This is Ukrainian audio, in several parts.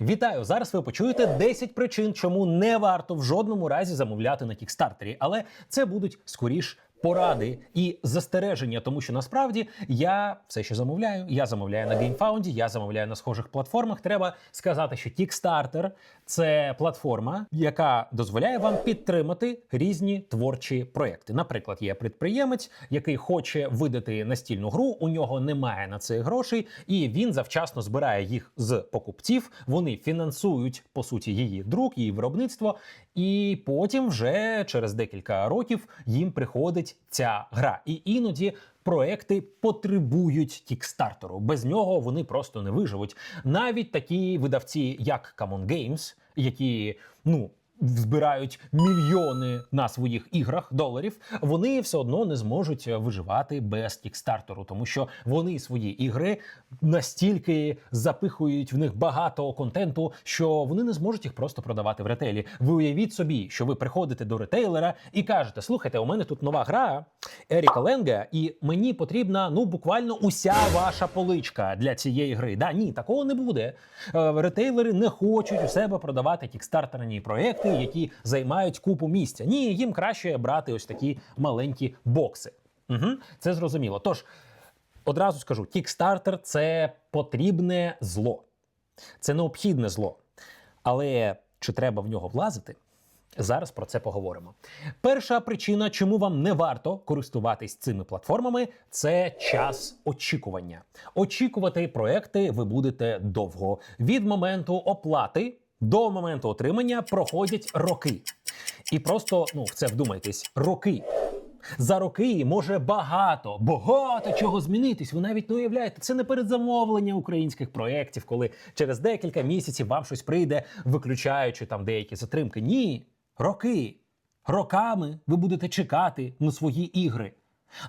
Вітаю! Зараз ви почуєте 10 причин, чому не варто в жодному разі замовляти на кікстартері. Але це будуть скоріш поради і застереження, тому що насправді я все ще замовляю. Я замовляю на GameFound, я замовляю на схожих платформах. Треба сказати, що Kickstarter – це платформа, яка дозволяє вам підтримати різні творчі проекти. Наприклад, є підприємець, який хоче видати настільну гру. У нього немає на це грошей, і він завчасно збирає їх з покупців. Вони фінансують по суті її друк, її виробництво, і потім вже через декілька років їм приходить ця гра. І іноді. Проекти потребують кікстартеру. Без нього вони просто не виживуть. Навіть такі видавці, як Common Games, які ну збирають мільйони на своїх іграх доларів, вони все одно не зможуть виживати без кікстартеру, тому що вони свої ігри настільки запихують в них багато контенту, що вони не зможуть їх просто продавати в ретейлі. Ви уявіть собі, що ви приходите до ретейлера і кажете: слухайте, у мене тут нова гра Еріка Ленга, і мені потрібна ну буквально уся ваша поличка для цієї гри. Да, ні, такого не буде. Е, Ретейлери не хочуть у себе продавати кікстартерні проекти, які займають купу місця. Ні, їм краще брати ось такі маленькі бокси. Угу, це зрозуміло. Тож одразу скажу: Kickstarter – це потрібне зло, це необхідне зло. Але чи треба в нього влазити? Зараз про це поговоримо. Перша причина, чому вам не варто користуватись цими платформами, це час очікування. Очікувати проекти ви будете довго. Від моменту оплати до моменту отримання проходять роки. І просто ну в це вдумайтесь, роки. За роки може багато, багато чого змінитись. Ви навіть не уявляєте. Це не передзамовлення українських проєктів, коли через декілька місяців вам щось прийде, виключаючи там деякі затримки. Ні, роки. Роками ви будете чекати на свої ігри.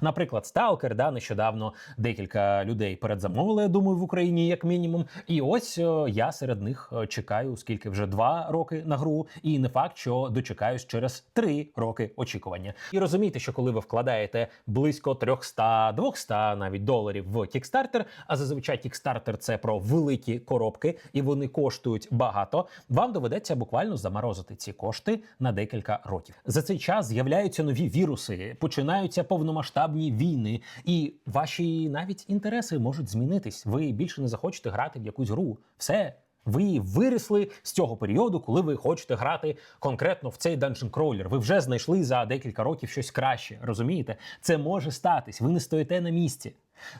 Наприклад, Stalker, да, нещодавно декілька людей передзамовили, я думаю, в Україні як мінімум. І ось е, я серед них е, чекаю, скільки вже два роки на гру, і не факт, що дочекаюсь через три роки очікування. І розумійте, що коли ви вкладаєте близько 300-200 навіть доларів в Kickstarter, а зазвичай Kickstarter – це про великі коробки, і вони коштують багато. Вам доведеться буквально заморозити ці кошти на декілька років. За цей час з'являються нові віруси, починаються повномасштабні війни, і ваші навіть інтереси можуть змінитись. Ви більше не захочете грати в якусь гру. Все. Ви виросли з цього періоду, коли ви хочете грати конкретно в цей Dungeon Crawler. Ви вже знайшли за декілька років щось краще. Розумієте? Це може статись. Ви не стоїте на місці.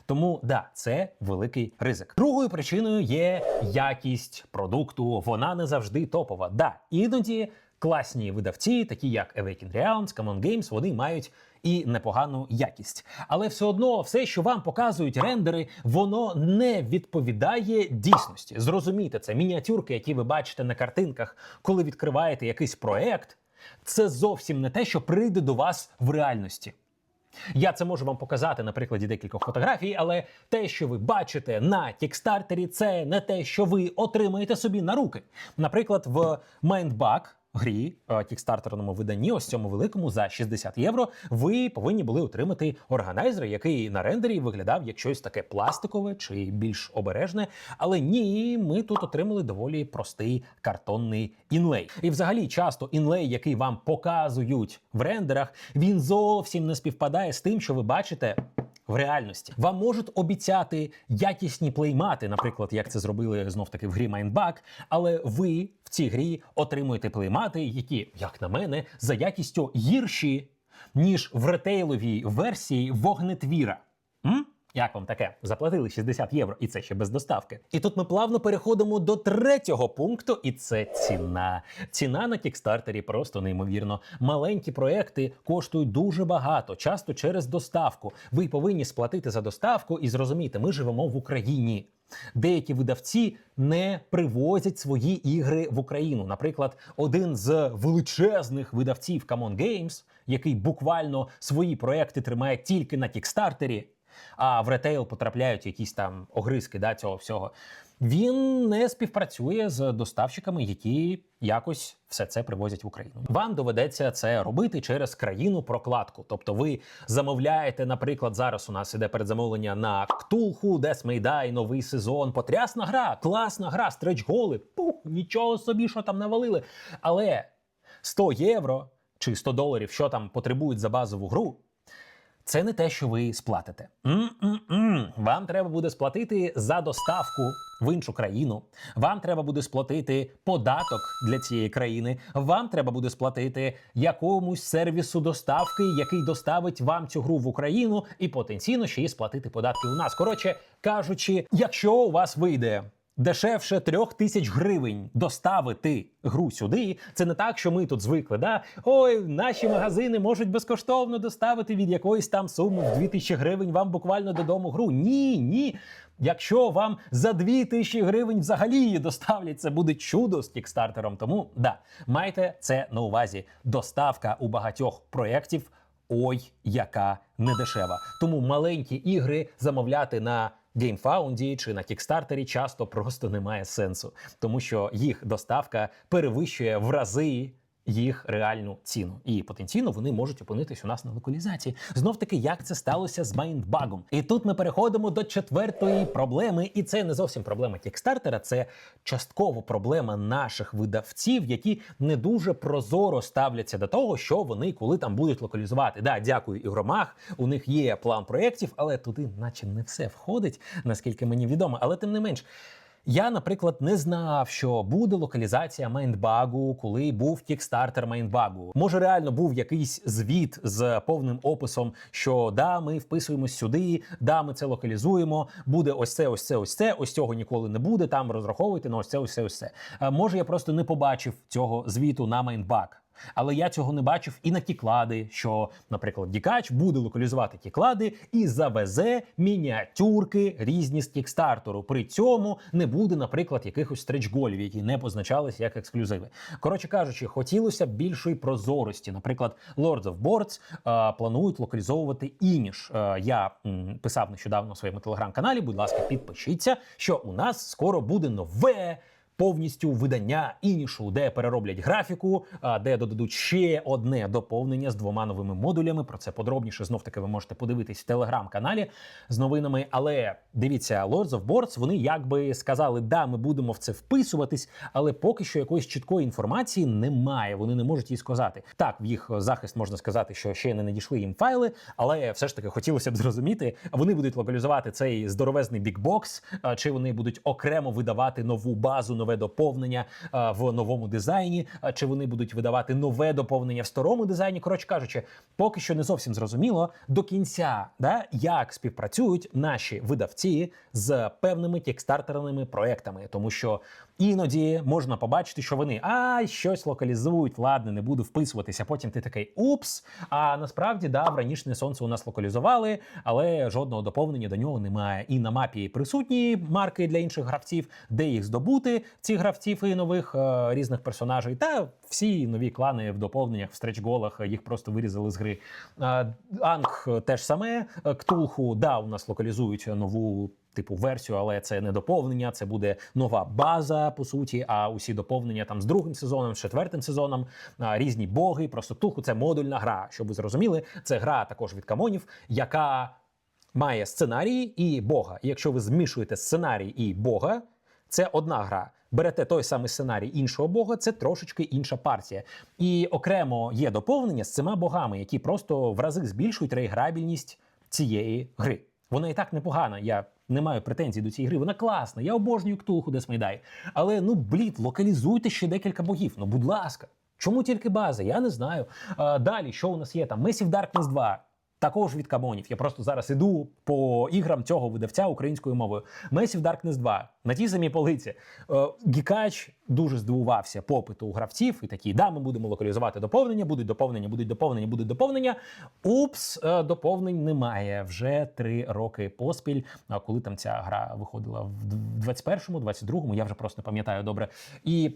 Тому да, це великий ризик. Другою причиною є якість продукту. Вона не завжди топова. Да, іноді класні видавці, такі як Awakened Realms, Common Games, вони мають і непогану якість. Але все одно, все, що вам показують рендери, воно не відповідає дійсності. Зрозумійте, це мініатюрки, які ви бачите на картинках, коли відкриваєте якийсь проект. Це зовсім не те, що прийде до вас в реальності. Я це можу вам показати на прикладі декількох фотографій, але те, що ви бачите на Кікстартері, це не те, що ви отримаєте собі на руки. Наприклад, в Mindbug грі е, кікстартерному виданні, ось цьому великому за 60 євро, ви повинні були отримати органайзер, який на рендері виглядав як щось таке пластикове чи більш обережне. Але ні, ми тут отримали доволі простий картонний інлей. І взагалі часто інлей, який вам показують в рендерах, він зовсім не співпадає з тим, що ви бачите. В реальності вам можуть обіцяти якісні плеймати, наприклад, як це зробили знов таки в грі Майнбак, але ви в цій грі отримуєте плеймати, які, як на мене, за якістю гірші, ніж в ретейловій версії вогнетвіра. М? Як вам таке? Заплатили 60 євро, і це ще без доставки. І тут ми плавно переходимо до третього пункту, і це ціна. Ціна на кікстартері просто неймовірно. Маленькі проекти коштують дуже багато, часто через доставку. Ви повинні сплатити за доставку і зрозуміти, ми живемо в Україні. Деякі видавці не привозять свої ігри в Україну. Наприклад, один з величезних видавців Common Games, який буквально свої проекти тримає тільки на кікстартері, а в ретейл потрапляють якісь там огризки да, цього всього. він не співпрацює з доставщиками, які якось все це привозять в Україну. Вам доведеться це робити через країну прокладку. Тобто, ви замовляєте, наприклад, зараз у нас іде передзамовлення на Ктулху, Десмейдай, новий сезон. Потрясна гра, класна гра, стреч-голи. Пух, нічого собі, що там навалили. Але 100 євро чи 100 доларів, що там потребують за базову гру. Це не те, що ви сплатите. М-м-м. Вам треба буде сплатити за доставку в іншу країну. Вам треба буде сплатити податок для цієї країни. Вам треба буде сплатити якомусь сервісу доставки, який доставить вам цю гру в Україну, і потенційно ще й сплатити податки у нас. Коротше кажучи, якщо у вас вийде. Дешевше трьох тисяч гривень доставити гру сюди. Це не так, що ми тут звикли. Да? Ой, наші магазини можуть безкоштовно доставити від якоїсь там суми в 2000 гривень вам буквально додому гру. Ні, ні. Якщо вам за 2000 гривень взагалі її доставлять, це буде чудо з кікстартером. Тому да, майте це на увазі. Доставка у багатьох проєктів. Ой, яка недешева. Тому маленькі ігри замовляти на GameFound чи на Кікстартері часто просто немає сенсу, тому що їх доставка перевищує в рази. Їх реальну ціну, і потенційно вони можуть опинитись у нас на локалізації. Знов таки, як це сталося з майндбагом. І тут ми переходимо до четвертої проблеми, і це не зовсім проблема кікстартера, це частково проблема наших видавців, які не дуже прозоро ставляться до того, що вони коли там будуть локалізувати. Да, дякую ігромах. У них є план проєктів, але туди, наче не все входить, наскільки мені відомо. Але тим не менш. Я, наприклад, не знав, що буде локалізація Майндбагу, коли був кікстартер Майндбагу. Може, реально був якийсь звіт з повним описом, що да, ми вписуємось сюди, да, ми це локалізуємо. Буде ось це, ось це, ось це. Ось цього ніколи не буде. Там розраховуйте на ось це, ось це, ось це. Може, я просто не побачив цього звіту на Майндбаг. Але я цього не бачив і на тіклади, що, наприклад, Дікач буде локалізувати тіклади і завезе мініатюрки різні з кікстартеру. При цьому не буде, наприклад, якихось стречголів, які не позначалися як ексклюзиви. Коротше кажучи, хотілося б більшої прозорості. Наприклад, Lords of Boards е, планують локалізовувати ініш. Е, я м, писав нещодавно у своєму телеграм-каналі. Будь ласка, підпишіться, що у нас скоро буде нове повністю видання інішу, де перероблять графіку, а, де додадуть ще одне доповнення з двома новими модулями. Про це подробніше знов таки ви можете подивитись в телеграм-каналі з новинами. Але дивіться, Lords of Boards, вони якби сказали, да, ми будемо в це вписуватись, але поки що якоїсь чіткої інформації немає. Вони не можуть її сказати. Так, в їх захист можна сказати, що ще не надійшли їм файли, але все ж таки хотілося б зрозуміти, вони будуть локалізувати цей здоровезний бікбокс, чи вони будуть окремо видавати нову базу, нове доповнення в новому дизайні, а, чи вони будуть видавати нове доповнення в старому дизайні. Коротше кажучи, поки що не зовсім зрозуміло до кінця, да, як співпрацюють наші видавці з певними кікстартерними проектами, тому що іноді можна побачити, що вони а щось локалізують, ладно, не буду вписуватися. Потім ти такий упс. А насправді да, вранішнє сонце у нас локалізували, але жодного доповнення до нього немає. І на мапі присутні марки для інших гравців, де їх здобути, цих гравців і нових е, різних персонажей. Та всі нові клани в доповненнях, в стретч-голах їх просто вирізали з гри. Е, Анг теж саме Е, Ктулху, да, у нас локалізують нову. Типу версію, але це не доповнення, це буде нова база по суті. А усі доповнення там з другим сезоном, з четвертим сезоном, різні боги. Просто туху це модульна гра. Щоб ви зрозуміли, це гра також від камонів, яка має сценарій і бога. І якщо ви змішуєте сценарій і бога, це одна гра. Берете той самий сценарій іншого бога, це трошечки інша партія. І окремо є доповнення з цими богами, які просто в рази збільшують реіграбільність цієї гри. Вона і так непогана. Я не маю претензій до цієї гри. Вона класна. Я обожнюю Ктулху Десмайдай. Але ну блід, локалізуйте ще декілька богів. Ну, будь ласка. Чому тільки база? Я не знаю. А, далі, що у нас є там? Massive Darkness 2. Також від камонів. Я просто зараз іду по іграм цього видавця українською мовою. Massive Darkness 2 на тій самій полиці. Е, Гікач дуже здивувався попиту у гравців і такі, да, ми будемо локалізувати доповнення, будуть доповнення, будуть доповнення, будуть доповнення. Упс, е, доповнень немає вже три роки поспіль. Коли там ця гра виходила в 21-му, 22-му, я вже просто не пам'ятаю добре. І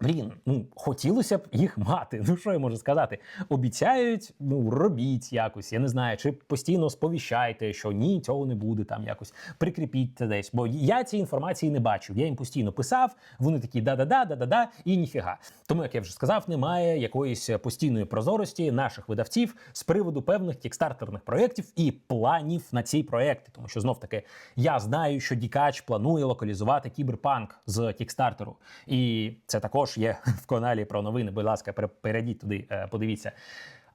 Блін, ну хотілося б їх мати. Ну що я можу сказати? Обіцяють, ну робіть якось. Я не знаю, чи постійно сповіщайте, що ні, цього не буде. Там якось прикріпіть це десь. Бо я цієї інформації не бачив. Я їм постійно писав. Вони такі да-да-да, да-да-да, і ніфіга. Тому, як я вже сказав, немає якоїсь постійної прозорості наших видавців з приводу певних кікстартерних проєктів і планів на ці проекти. Тому що знов таки я знаю, що Дікач планує локалізувати кіберпанк з кікстартеру, і це також є в каналі про новини. Будь ласка, пере- перейдіть туди, е, подивіться.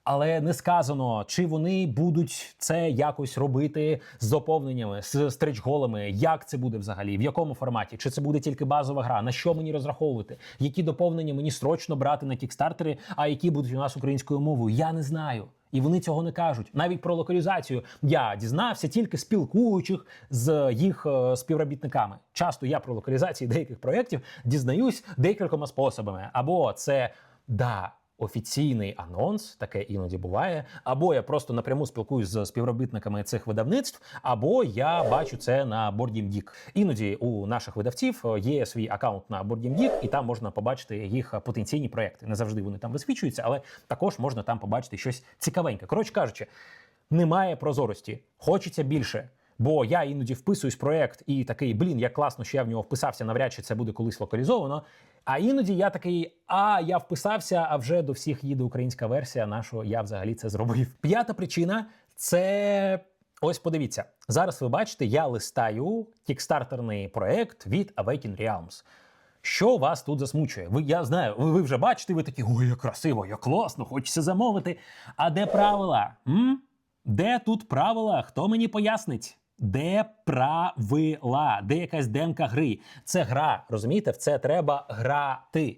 Але не сказано, чи вони будуть це якось робити з доповненнями, з стрейч-голами, як це буде взагалі, в якому форматі, чи це буде тільки базова гра, на що мені розраховувати, які доповнення мені срочно брати на кікстартери, а які будуть у нас українською мовою. Я не знаю. І вони цього не кажуть. Навіть про локалізацію я дізнався тільки спілкуючих з їх е, співробітниками. Часто я про локалізації деяких проєктів дізнаюсь декількома способами. Або це да. Офіційний анонс, таке іноді буває, або я просто напряму спілкуюсь з співробітниками цих видавництв, або я бачу це на BoardGameGeek. Іноді у наших видавців е, є свій аккаунт на BoardGameGeek, і там можна побачити їх потенційні проекти. Не завжди вони там висвічуються, але також можна там побачити щось цікавеньке. Коротше кажучи, немає прозорості, хочеться більше. Бо я іноді вписуюсь в проект і такий, блін, як класно, що я в нього вписався, навряд чи це буде колись локалізовано. А іноді я такий, а я вписався, а вже до всіх їде українська версія, на що я взагалі це зробив. П'ята причина це. Ось подивіться, зараз ви бачите, я листаю кікстартерний проект від Awaken Realms. Що вас тут засмучує? Ви я знаю, ви, ви вже бачите, ви такі, ой, як красиво, як класно, хочеться замовити. А де правила? М? Де тут правила? Хто мені пояснить? Де правила? Де якась демка гри? Це гра, розумієте? В це треба грати.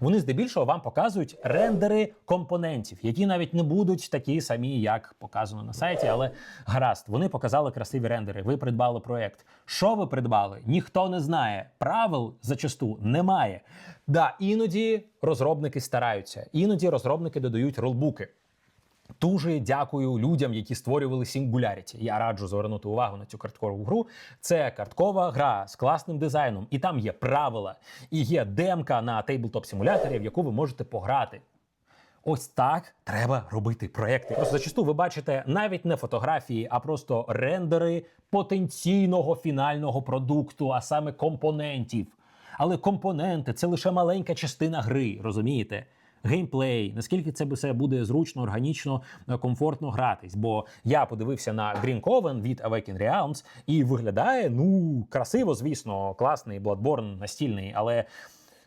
Вони здебільшого вам показують рендери компонентів, які навіть не будуть такі самі, як показано на сайті, але гаразд, вони показали красиві рендери. Ви придбали проєкт. Що ви придбали? Ніхто не знає. Правил зачасту немає. Да, іноді розробники стараються, іноді розробники додають ролбуки. Дуже дякую людям, які створювали Singularity. Я раджу звернути увагу на цю карткову гру. Це карткова гра з класним дизайном, і там є правила, і є демка на тейблтоп симуляторі, в яку ви можете пограти. Ось так треба робити проекти. Просто зачасту ви бачите навіть не фотографії, а просто рендери потенційного фінального продукту, а саме компонентів. Але компоненти це лише маленька частина гри, розумієте? Геймплей, наскільки це все буде зручно, органічно, е, комфортно гратись. Бо я подивився на Green Coven від Awaken Realms і виглядає ну красиво, звісно, класний Bloodborne настільний, але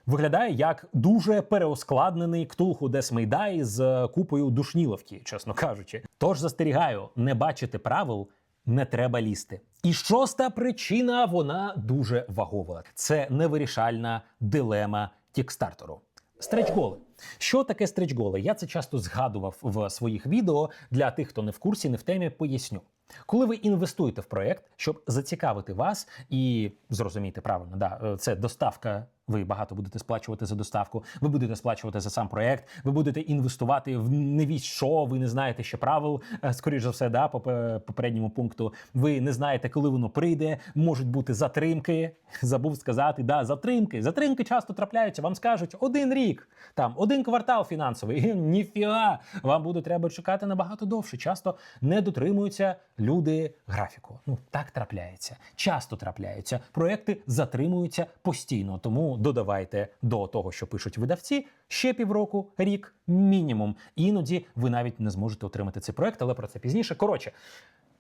виглядає як дуже переоскладнений ктулху Десмейдай з купою душніловки, чесно кажучи. Тож застерігаю, не бачити правил. Не треба лізти. І шоста причина вона дуже вагова. Це невирішальна дилема кікстартеру. Стретч-голи. Що таке стретч-голи? Я це часто згадував в своїх відео. Для тих, хто не в курсі, не в темі, поясню. Коли ви інвестуєте в проєкт, щоб зацікавити вас і зрозуміти правильно, да, е, це доставка. Ви багато будете сплачувати за доставку, ви будете сплачувати за сам проєкт, ви будете інвестувати в невість що, ви не знаєте ще правил, е, скоріш за все, да, по попередньому пункту. Ви не знаєте, коли воно прийде, можуть бути затримки. Забув сказати, да, затримки. Затримки часто трапляються. Вам скажуть один рік, там один квартал фінансовий. Ніфіга, вам буде треба чекати набагато довше. Часто не дотримуються люди графіку. Ну так трапляється. Часто трапляються. Проекти затримуються постійно. Тому додавайте до того, що пишуть видавці, ще півроку, рік, мінімум. Іноді ви навіть не зможете отримати цей проект, але про це пізніше. Коротше,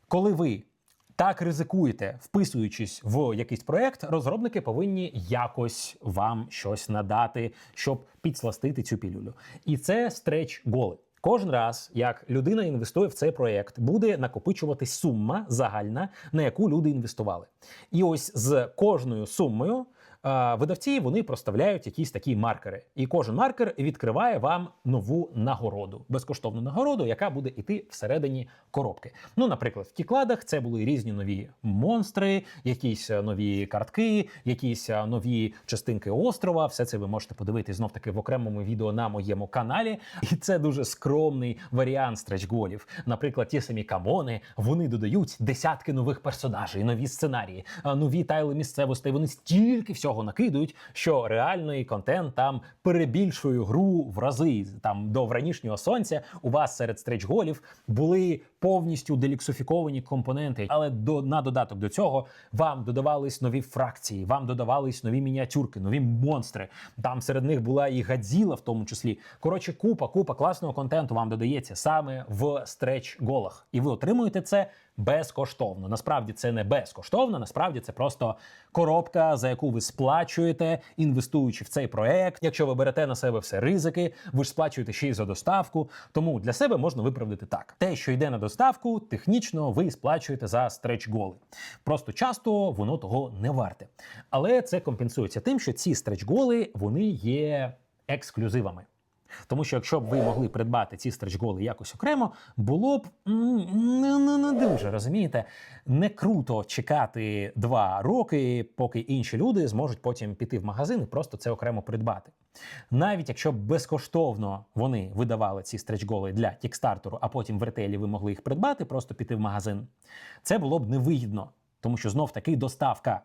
коли ви так ризикуєте, вписуючись в якийсь проект, розробники повинні якось вам щось надати, щоб підсластити цю пілюлю. І це стреч голи. Кожен раз, як людина інвестує в цей проєкт, буде накопичуватись сума загальна, на яку люди інвестували. І ось з кожною сумою видавці вони проставляють якісь такі маркери. І кожен маркер відкриває вам нову нагороду, безкоштовну нагороду, яка буде йти всередині коробки. Ну, наприклад, в кікладах це були різні нові монстри, якісь е, нові картки, якісь е, нові частинки острова. Все це ви можете подивитись знов таки в окремому відео на моєму каналі. І це дуже скромний варіант стретч-голів. Наприклад, ті самі камони вони додають десятки нових персонажей, нові сценарії, нові тайли місцевостей. Вони стільки всього цього накидують, що реальний контент там перебільшує гру в рази. Там до вранішнього сонця у вас серед стретч-голів були повністю деліксифіковані компоненти, але до на додаток до цього вам додавались нові фракції, вам додавались нові мініатюрки, нові монстри. Там серед них була і Гадзіла, в тому числі. Коротше, купа, купа класного контенту вам додається саме в стретч-голах, і ви отримуєте це безкоштовно. Насправді це не безкоштовно, насправді це просто коробка, за яку ви сплачуєте, інвестуючи в цей проект. Якщо ви берете на себе все ризики, ви ж сплачуєте ще й за доставку. Тому для себе можна виправдати так: те, що йде на доставку, технічно ви сплачуєте за стретч-голи. Просто часто воно того не варте. Але це компенсується тим, що ці стретч-голи вони є ексклюзивами. Тому що якщо б ви могли придбати ці стретч-голи якось окремо, було б не, не, не дуже розумієте. Не круто чекати два роки, поки інші люди зможуть потім піти в магазин і просто це окремо придбати. Навіть якщо б безкоштовно вони видавали ці стретч-голи для кікстартеру, а потім в ретейлі ви могли їх придбати, просто піти в магазин, це було б невигідно, тому що знов таки доставка.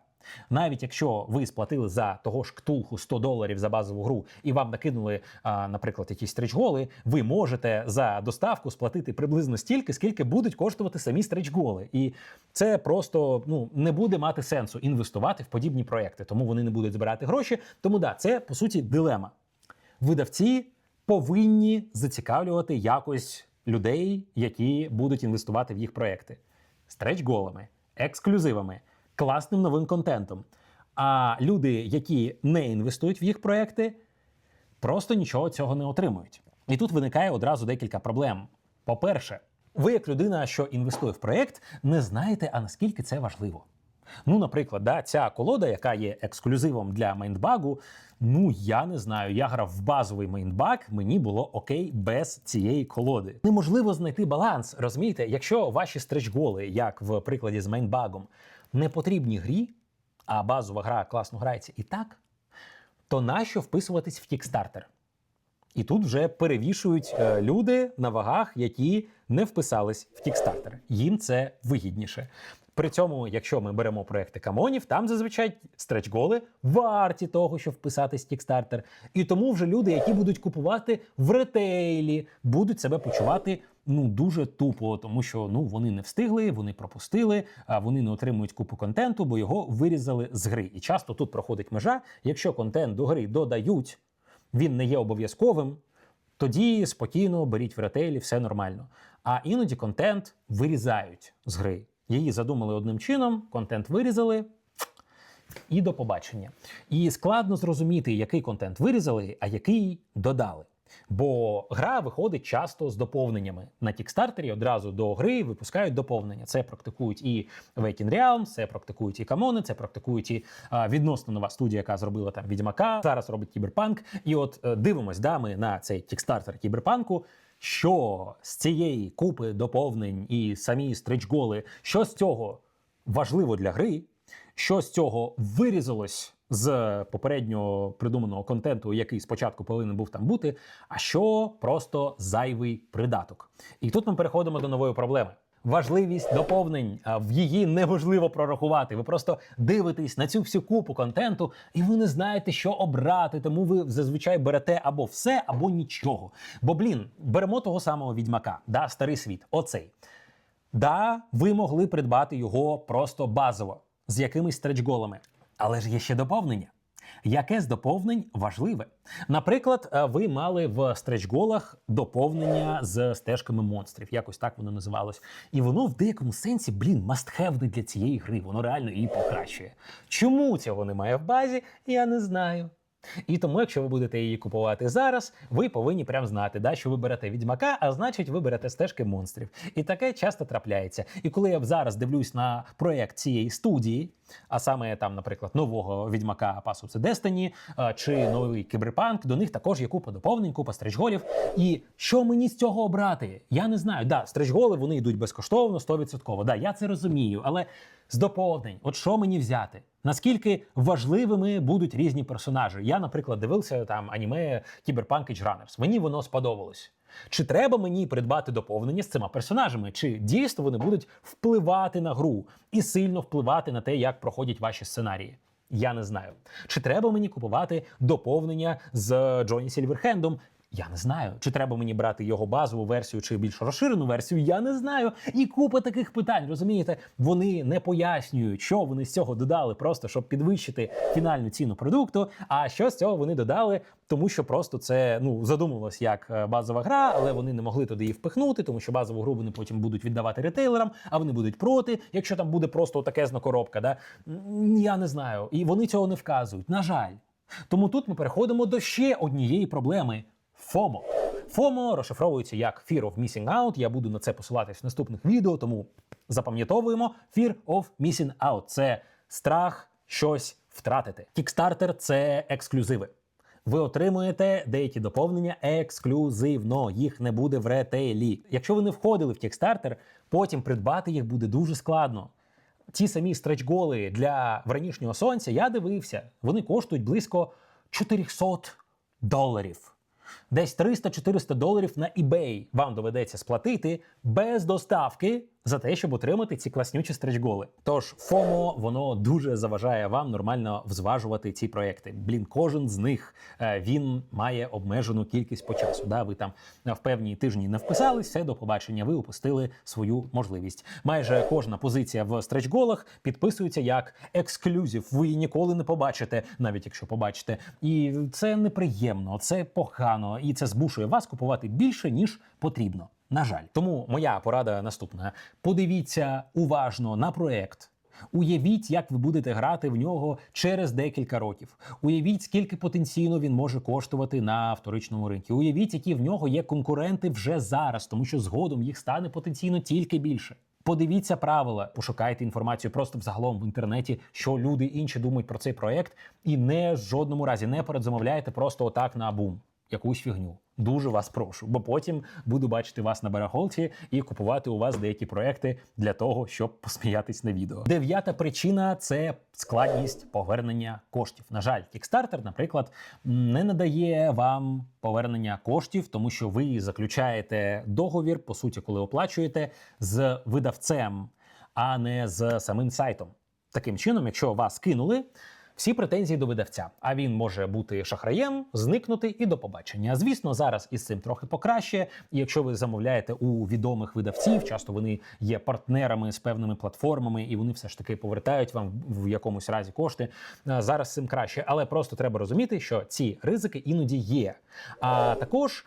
Навіть якщо ви сплатили за того ж ктулху 100 доларів за базову гру і вам накинули, наприклад, якісь стрічголи, ви можете за доставку сплатити приблизно стільки, скільки будуть коштувати самі стрічголи. І це просто ну не буде мати сенсу інвестувати в подібні проекти, тому вони не будуть збирати гроші. Тому да, це по суті дилема. Видавці повинні зацікавлювати якось людей, які будуть інвестувати в їх проекти стретч-голами, ексклюзивами, класним новим контентом. А люди, які не інвестують в їх проекти, просто нічого цього не отримують. І тут виникає одразу декілька проблем. По-перше, ви, як людина, що інвестує в проект, не знаєте, а наскільки це важливо. Ну, наприклад, да, ця колода, яка є ексклюзивом для мейнбагу, ну я не знаю. Я грав в базовий мейнбаг, мені було окей без цієї колоди. Неможливо знайти баланс. Розумієте, якщо ваші стречголи, як в прикладі з мейнбагом, не потрібні грі, а базова гра класно грається і так, то нащо вписуватись в кікстартер? І тут вже перевішують е, люди на вагах, які не вписались в Kickstarter. Їм це вигідніше. При цьому, якщо ми беремо проекти камонів, там зазвичай стретч-голи варті того, щоб вписатись в Kickstarter. І тому вже люди, які будуть купувати в ретейлі, будуть себе почувати ну дуже тупо, тому що ну вони не встигли, вони пропустили, а вони не отримують купу контенту, бо його вирізали з гри. І часто тут проходить межа. Якщо контент до гри додають, він не є обов'язковим, тоді спокійно беріть в ретейлі, все нормально. А іноді контент вирізають з гри. Її задумали одним чином, контент вирізали. І до побачення. І складно зрозуміти, який контент вирізали, а який додали. Бо гра виходить часто з доповненнями. На Кікстартері одразу до гри випускають доповнення. Це практикують і Waking Realms, це практикують і Камони, це практикують і а, відносно нова студія, яка зробила там Відьмака. Зараз робить кіберпанк. І от е, дивимось, да, ми на цей Кікстартер кіберпанку. Що з цієї купи доповнень і самі стрічголи, що з цього важливо для гри, що з цього вирізалось з попередньо придуманого контенту, який спочатку повинен був там бути, а що просто зайвий придаток. І тут ми переходимо до нової проблеми. Важливість доповнень в її неможливо прорахувати. Ви просто дивитесь на цю всю купу контенту, і ви не знаєте, що обрати. Тому ви зазвичай берете або все, або нічого. Бо, блін, беремо того самого відьмака, да, старий світ. Оцей. Да, ви могли придбати його просто базово з якимись стретч-голами. Але ж є ще доповнення. Яке з доповнень важливе? Наприклад, е, ви мали в стретч-голах доповнення з стежками монстрів, якось так воно називалось. І воно в деякому сенсі, блін, мастхевне для цієї гри. Воно реально її покращує. Чому цього немає в базі, я не знаю. І тому, якщо ви будете її купувати зараз, ви повинні прям знати, да, що ви берете відьмака, а значить, ви берете стежки монстрів. І таке часто трапляється. І коли я зараз дивлюсь на проект цієї студії, а саме там, наприклад, нового відьмака Pass of the Destiny чи новий кіберпанк, до них також є купа доповнень, купа стрічголів. І що мені з цього обрати? Я не знаю. Да, стрічголи вони йдуть безкоштовно, 100%. Да, я це розумію, але з доповнень, от що мені взяти? Наскільки важливими будуть різні персонажі? Я, наприклад, дивився там аніме Cyberpunk Edge Runners. Мені воно сподобалось. Чи треба мені придбати доповнення з цими персонажами? Чи дійсно вони будуть впливати на гру і сильно впливати на те, як проходять ваші сценарії? Я не знаю. Чи треба мені купувати доповнення з Джоні Сільверхендом? Я не знаю. Чи треба мені брати його базову версію чи більш розширену версію? Я не знаю. І купа таких питань. Розумієте, вони не пояснюють, що вони з цього додали, просто щоб підвищити фінальну ціну продукту. А що з цього вони додали, тому що просто це ну задумувалось як е, базова гра, але вони не могли туди її впихнути, тому що базову гру вони потім будуть віддавати ретейлерам, а вони будуть проти, якщо там буде просто такезна коробка. Да? Я не знаю. І вони цього не вказують. На жаль. Тому тут ми переходимо до ще однієї проблеми. FOMO. FOMO розшифровується як Fear of Missing Out. Я буду на це посилатись в наступних відео, тому запам'ятовуємо Fear of Missing Out. Це страх щось втратити. Kickstarter – це ексклюзиви. Ви отримуєте деякі доповнення ексклюзивно, їх не буде в ретейлі. Якщо ви не входили в Kickstarter, потім придбати їх буде дуже складно. Ті самі стретч-голи для вранішнього сонця, я дивився, вони коштують близько 400 доларів. Десь 300-400 доларів на eBay. Вам доведеться сплатити без доставки за те, щоб отримати ці класнючі стретч-голи. Тож FOMO, воно дуже заважає вам нормально взважувати ці проекти. Блін, кожен з них е, він має обмежену кількість по часу. Да? Ви там в певні тижні не вписались, все до побачення. Ви упустили свою можливість. Майже кожна позиція в стретч-голах підписується як ексклюзив. Ви її ніколи не побачите, навіть якщо побачите. І це неприємно, це погано, і це змушує вас купувати більше ніж потрібно. На жаль, тому моя порада наступна: подивіться уважно на проект. Уявіть, як ви будете грати в нього через декілька років. Уявіть, скільки потенційно він може коштувати на вторичному ринку. Уявіть, які в нього є конкуренти вже зараз, тому що згодом їх стане потенційно тільки більше. Подивіться правила, пошукайте інформацію просто взагалом в інтернеті, що люди інші думають про цей проект, і не в жодному разі не передзамовляйте просто отак на бум якусь фігню. Дуже вас прошу, бо потім буду бачити вас на барахолці і купувати у вас деякі проекти для того, щоб посміятись на відео. Дев'ята причина це складність повернення коштів. На жаль, Kickstarter, наприклад, не надає вам повернення коштів, тому що ви заключаєте договір, по суті, коли оплачуєте з видавцем, а не з самим сайтом. Таким чином, якщо вас кинули. Всі претензії до видавця, а він може бути шахраєм, зникнути і до побачення. Звісно, зараз із цим трохи покраще. Якщо ви замовляєте у відомих видавців, часто вони є партнерами з певними платформами, і вони все ж таки повертають вам в якомусь разі кошти. Зараз цим краще, але просто треба розуміти, що ці ризики іноді є. А також.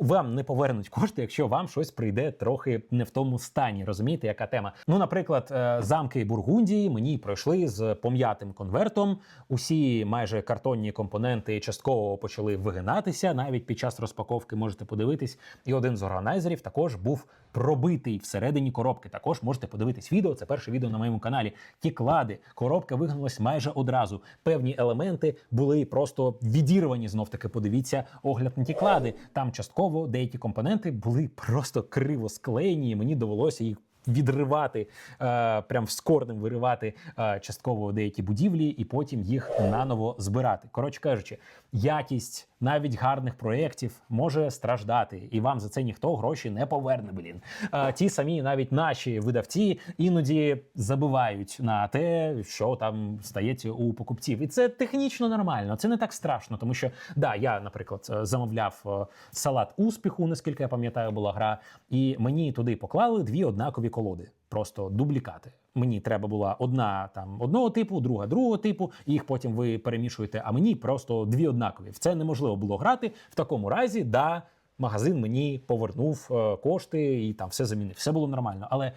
Вам не повернуть кошти, якщо вам щось прийде трохи не в тому стані. Розумієте, яка тема? Ну, наприклад, е, замки Бургундії мені пройшли з пом'ятим конвертом. Усі майже картонні компоненти частково почали вигинатися. Навіть під час розпаковки можете подивитись. І один з органайзерів також був пробитий всередині коробки. Також можете подивитись відео. Це перше відео на моєму каналі. Ті клади, коробка вигнулась майже одразу. Певні елементи були просто відірвані. Знов таки подивіться огляд на ті клади. Там частково деякі компоненти були просто криво склеєні. і Мені довелося їх. Відривати е, прям вскорним виривати е, частково деякі будівлі і потім їх наново збирати. Коротше кажучи, якість навіть гарних проєктів може страждати, і вам за це ніхто гроші не поверне. Блін, е, ті самі навіть наші видавці іноді забивають на те, що там стається у покупців, і це технічно нормально. Це не так страшно, тому що да, я, наприклад, е, замовляв е, салат успіху, наскільки я пам'ятаю, була гра, і мені туди поклали дві однакові колоди, просто дублікати. Мені треба була одна там одного типу, друга другого типу, і їх потім ви перемішуєте. А мені просто дві однакові. В це неможливо було грати. В такому разі, да, магазин мені повернув е, кошти і там все замінив. Все було нормально. Але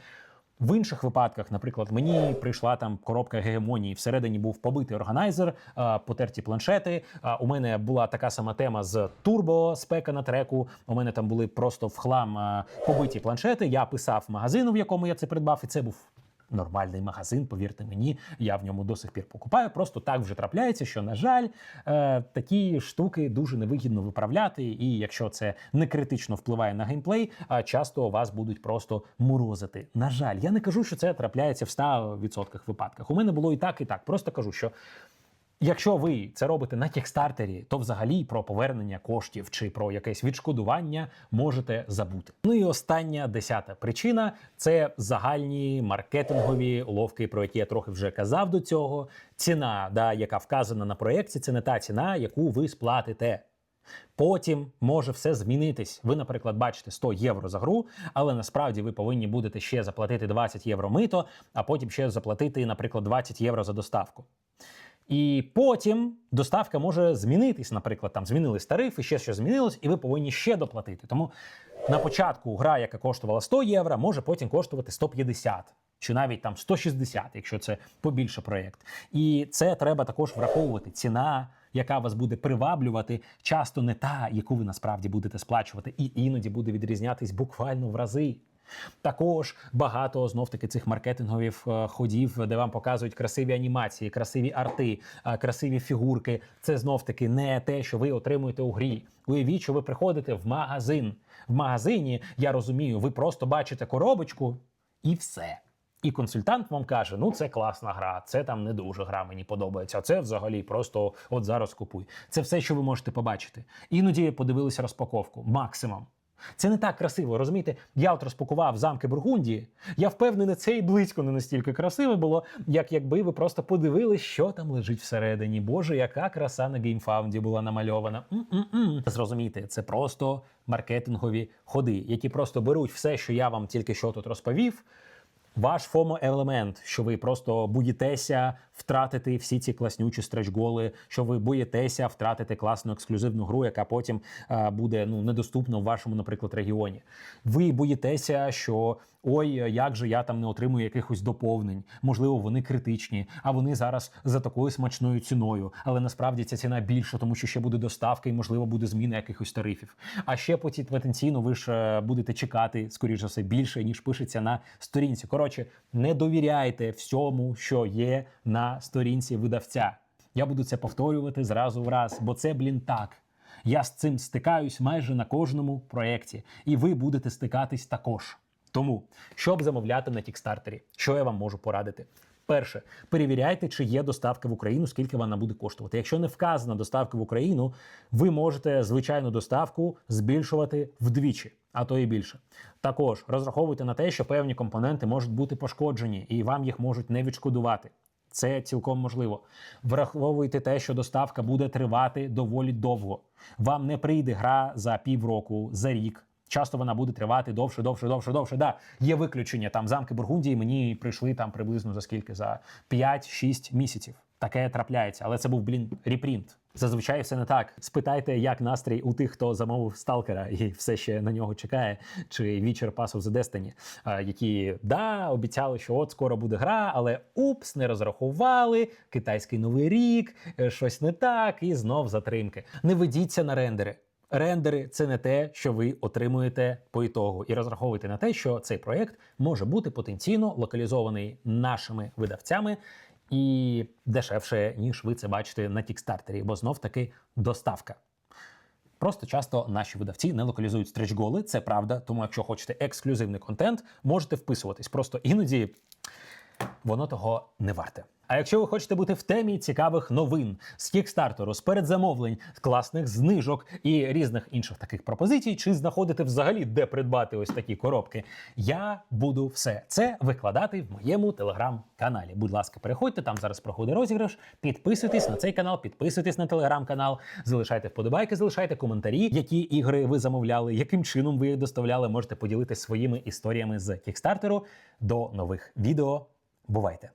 в інших випадках, наприклад, мені прийшла там коробка гегемонії. Всередині був побитий органайзер, е, потерті планшети. А У мене була така сама тема з турбо спека на треку. У мене там були просто в хлам е, побиті планшети. Я писав магазину, в якому я це придбав, і це був. Нормальний магазин, повірте мені, я в ньому до сих пір покупаю. Просто так вже трапляється, що, на жаль, е, такі штуки дуже невигідно виправляти. І якщо це не критично впливає на геймплей, а часто вас будуть просто морозити. На жаль, я не кажу, що це трапляється в 100% випадках. У мене було і так, і так. Просто кажу, що Якщо ви це робите на кікстартері, то взагалі про повернення коштів чи про якесь відшкодування можете забути. Ну і остання десята причина це загальні маркетингові уловки, про які я трохи вже казав до цього. Ціна, да, яка вказана на проєкті, це не та ціна, яку ви сплатите. Потім може все змінитись. Ви, наприклад, бачите 100 євро за гру, але насправді ви повинні будете ще заплатити 20 євро мито, а потім ще заплатити, наприклад, 20 євро за доставку. І потім доставка може змінитись. Наприклад, там змінились тарифи, ще щось змінилось, і ви повинні ще доплатити. Тому на початку гра, яка коштувала 100 євро, може потім коштувати 150. Чи навіть там 160, якщо це побільше проєкт. І це треба також враховувати. Ціна, яка вас буде приваблювати, часто не та, яку ви насправді будете сплачувати, і іноді буде відрізнятись буквально в рази. Також багато знов таки цих маркетингових е, ходів, де вам показують красиві анімації, красиві арти, е, красиві фігурки. Це знов таки не те, що ви отримуєте у грі. Уявіть, що ви приходите в магазин. В магазині я розумію, ви просто бачите коробочку і все. І консультант вам каже: ну це класна гра, це там не дуже гра, мені подобається. Це взагалі просто от зараз купуй. Це все, що ви можете побачити. Іноді подивилися розпаковку максимум. Це не так красиво, розумієте? Я от розпакував замки Бургундії. Я впевнений, це і близько не настільки красиве було, як якби ви просто подивилися, що там лежить всередині. Боже, яка краса на геймфаунді була намальована. М-м-м. Зрозумійте, це просто маркетингові ходи, які просто беруть все, що я вам тільки що тут розповів. Ваш фомо-елемент, що ви просто боїтеся втратити всі ці класнючі стретч-голи, що ви боїтеся втратити класну ексклюзивну гру, яка потім е, буде ну недоступна в вашому, наприклад, регіоні. Ви боїтеся, що ой, як же я там не отримую якихось доповнень. Можливо, вони критичні, а вони зараз за такою смачною ціною. Але насправді ця ціна більша, тому що ще буде доставка і можливо буде зміна якихось тарифів. А ще потім потенційно ви ж е, будете чекати, скоріш за все, більше ніж пишеться на сторінці. Коротше, не довіряйте всьому, що є на сторінці видавця. Я буду це повторювати зразу в раз, бо це блін так. Я з цим стикаюсь майже на кожному проєкті, і ви будете стикатись також. Тому, щоб замовляти на Кікстартері, що я вам можу порадити? Перше, перевіряйте, чи є доставка в Україну, скільки вона буде коштувати. Якщо не вказана доставка в Україну, ви можете звичайну доставку збільшувати вдвічі, а то і більше. Також розраховуйте на те, що певні компоненти можуть бути пошкоджені, і вам їх можуть не відшкодувати. Це цілком можливо. Враховуйте те, що доставка буде тривати доволі довго. Вам не прийде гра за півроку, за рік. Часто вона буде тривати довше, довше, довше, довше. Да, є виключення. Там замки Бургундії мені прийшли там приблизно за скільки? За 5-6 місяців. Таке трапляється, але це був блін репринт. Зазвичай все не так. Спитайте, як настрій у тих, хто замовив сталкера і все ще на нього чекає, чи Witcher Pass of the Destiny, які да обіцяли, що от скоро буде гра, але упс, не розрахували. Китайський новий рік, е, щось не так, і знов затримки. Не ведіться на рендери. Рендери це не те, що ви отримуєте по ітогу, і розраховуйте на те, що цей проект може бути потенційно локалізований нашими видавцями і дешевше, ніж ви це бачите на Кікстартері, бо знов таки доставка. Просто часто наші видавці не локалізують стрічголи, це правда. Тому, якщо хочете ексклюзивний контент, можете вписуватись. Просто іноді воно того не варте. А якщо ви хочете бути в темі цікавих новин з кікстартеру, з передзамовлень, з класних знижок і різних інших таких пропозицій, чи знаходите взагалі де придбати ось такі коробки, я буду все це викладати в моєму телеграм-каналі. Будь ласка, переходьте там зараз проходить розіграш. Підписуйтесь на цей канал, підписуйтесь на телеграм-канал, залишайте вподобайки, залишайте коментарі, які ігри ви замовляли, яким чином ви їх доставляли. Можете поділитися своїми історіями з кікстартеру. До нових відео. Бувайте!